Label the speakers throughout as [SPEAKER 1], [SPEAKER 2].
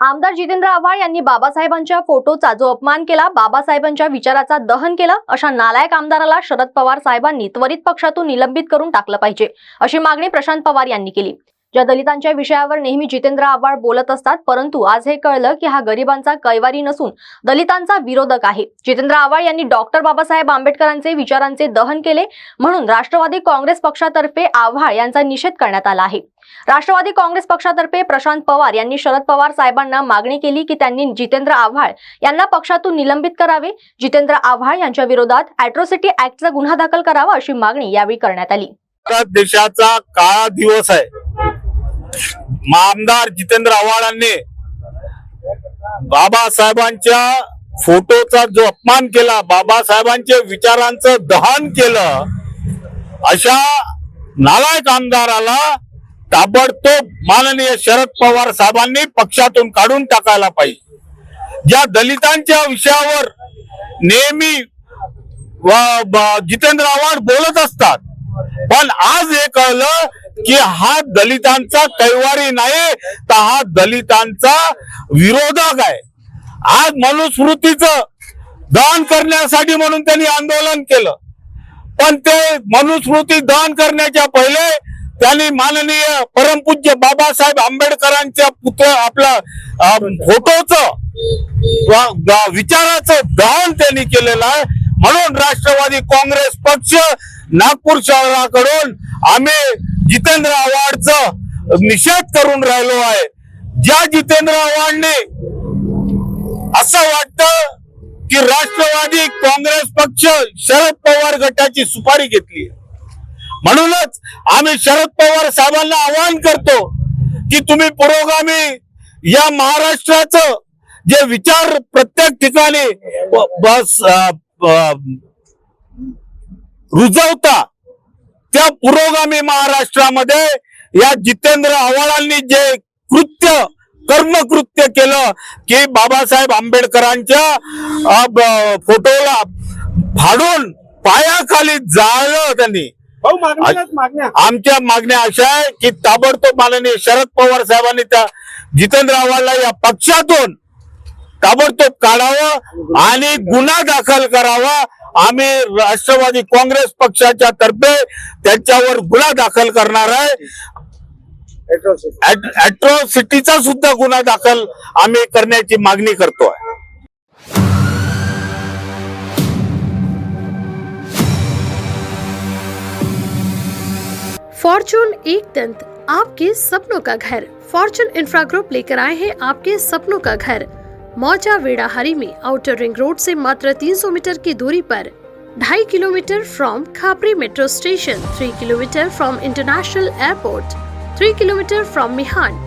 [SPEAKER 1] आमदार जितेंद्र आव्हाड यांनी बाबासाहेबांच्या फोटोचा जो अपमान केला बाबासाहेबांच्या विचाराचा दहन केलं अशा नालायक आमदाराला शरद पवार साहेबांनी त्वरित पक्षातून निलंबित करून टाकलं पाहिजे अशी मागणी प्रशांत पवार यांनी केली. ज्या दलितांच्या विषयावर नेहमी जितेंद्र आव्हाड बोलत असतात परंतु आज हे कळलं की हा गरिबांचा कैवारी नसून दलितांचा विरोधक आहे. जितेंद्र आव्हाड यांनी डॉक्टर बाबासाहेब आंबेडकरांचे विचारांचे दहन केले म्हणून राष्ट्रवादी काँग्रेस पक्षातर्फे आव्हाड यांचा निषेध करण्यात आला आहे. राष्ट्रवादी काँग्रेस पक्षातर्फे प्रशांत पवार यांनी शरद पवार साहेबांना मागणी केली की त्यांनी जितेंद्र आव्हाड यांना पक्षातून निलंबित करावे. जितेंद्र आव्हाड यांच्या विरोधात अॅट्रॉसिटी ऍक्टचा गुन्हा दाखल करावा अशी मागणी यावेळी करण्यात आली.
[SPEAKER 2] देशाचा काळा दिवस आहे. आमदार जितेंद्र आव्हाडांनी बाबासाहेबांच्या फोटोचा जो अपमान केला बाबासाहेबांच्या विचारांचं दहन केलं अशा नालायक आमदाराला ताबडतोब माननीय शरद पवार साहेबांनी पक्षातून काढून टाकायला पाहिजे. ज्या दलितांच्या विषयावर नेहमी जितेंद्र आव्हाड बोलत असतात. पण आज हे कळलं की हा दलितांचा कैवारी नाही तर हा दलितांचा विरोधक आहे. आज मनुस्मृतीचं दहन करण्यासाठी म्हणून त्यांनी आंदोलन केलं. पण ते मनुस्मृती दहन करण्याच्या पहिले त्यांनी माननीय परमपूज्य बाबासाहेब आंबेडकरांच्या पुत्र आपलं फोटोच विचाराचं दहन त्यांनी केलेलं आहे. म्हणून राष्ट्रवादी काँग्रेस पक्ष नागपूर शहराकडून आम्ही जितेंद्र आव्हाडचं निषेध करून राहिलो आहे. ज्या जितेंद्र आव्हाडने असं वाटतं की राष्ट्रवादी काँग्रेस पक्ष शरद पवार गटाची सुपारी घेतली म्हणूनच आम्ही शरद पवार साहेबांना आवाहन करतो की तुम्ही पुरोगामी या महाराष्ट्राचं जे विचार प्रत्येक ठिकाणी बस रुजवता त्या पुरोगामी महाराष्ट्रामध्ये या जितेंद्र आव्हाडांनी जे कृत्य कर्मकृत्य केलं की बाबासाहेब आंबेडकरांच्या फोटोला फाडून पायाखाली जाळलं त्यांनी. आमच्या मागण्या अशा आहे की ताबडतोब माननीय शरद पवार साहेबांनी त्या जितेंद्र आव्हाडला या पक्षातून ताबडतोब काढावं आणि गुन्हा दाखल करावा. आम्ही राष्ट्रवादी काँग्रेस पक्षाच्या तर्फे त्यांच्यावर गुन्हा दाखल करणार आहे. अॅट्रॉसिटीचा सुद्धा गुन्हा दाखल आम्ही करण्याची मागणी करतोय.
[SPEAKER 3] फॉर्चून एक दंत आपके सपनों का घर। फॉर्चून इंफ्रा ग्रुप लेकर आए हैं आपके सपनों का घर। मौजा वेड़ाहारी में आउटर रिंग रोड से मात्र 300 मीटर की दूरी पर ढाई kilometre from Khapri metro station three kilometre from international airport three kilometre from Mihan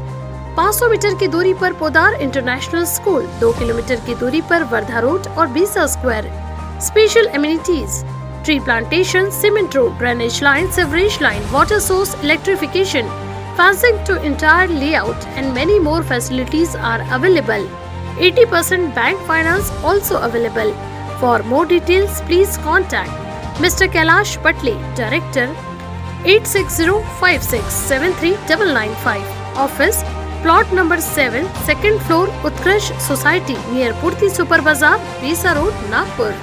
[SPEAKER 3] 500 metre की दूरी पर पोदार इंटरनेशनल स्कूल दो किलोमीटर की दूरी पर वर्धा रोड और Besa square special amenities tree plantation, cement road, drainage line, sewerage line, water source, electrification, fencing to entire layout and many more facilities are available. 80% bank finance also available. For more details, please contact Mr. Kailash Patle, Director 86056739995. Office Plot number 7, second floor, Utkarsh Society near Purti Super Bazaar, Visa Road, Nagpur.